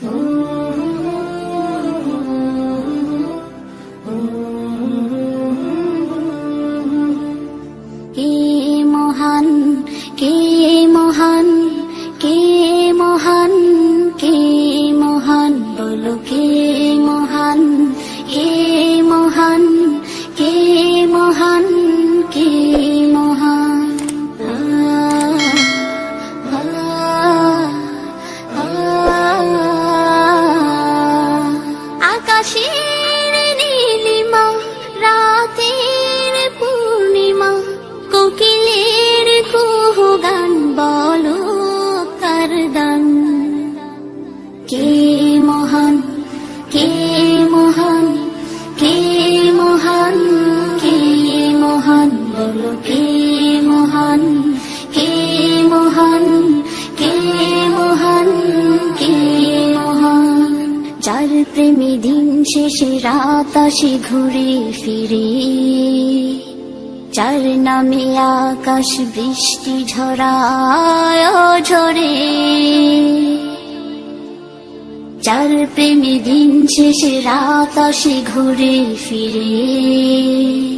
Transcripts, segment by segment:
কে কে মহান কে মহান কে মহান কে মহান? যার প্রেমী দিন শেষে রাত আসে ঘুরে ফিরে। যার নামে আকাশ বৃষ্টি ঝরায় ঝরে। যার প্রেমী দিন শেষে রাত আসে ঘুরে ফিরে।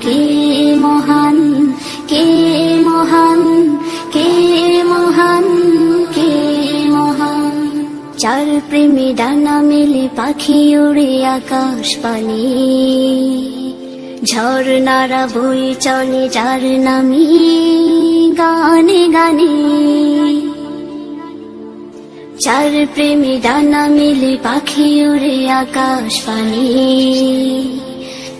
কে মহান কে মহান কে মহান কে মহান? চার প্রেমে ডানা মেলে পাখি উড়ে আকাশ পানি। ঝর্ণারা বই চলে যার নামি গানে গানে। চার প্রেমী ডানা মিলে পাখি উড়ে আকাশ পানি।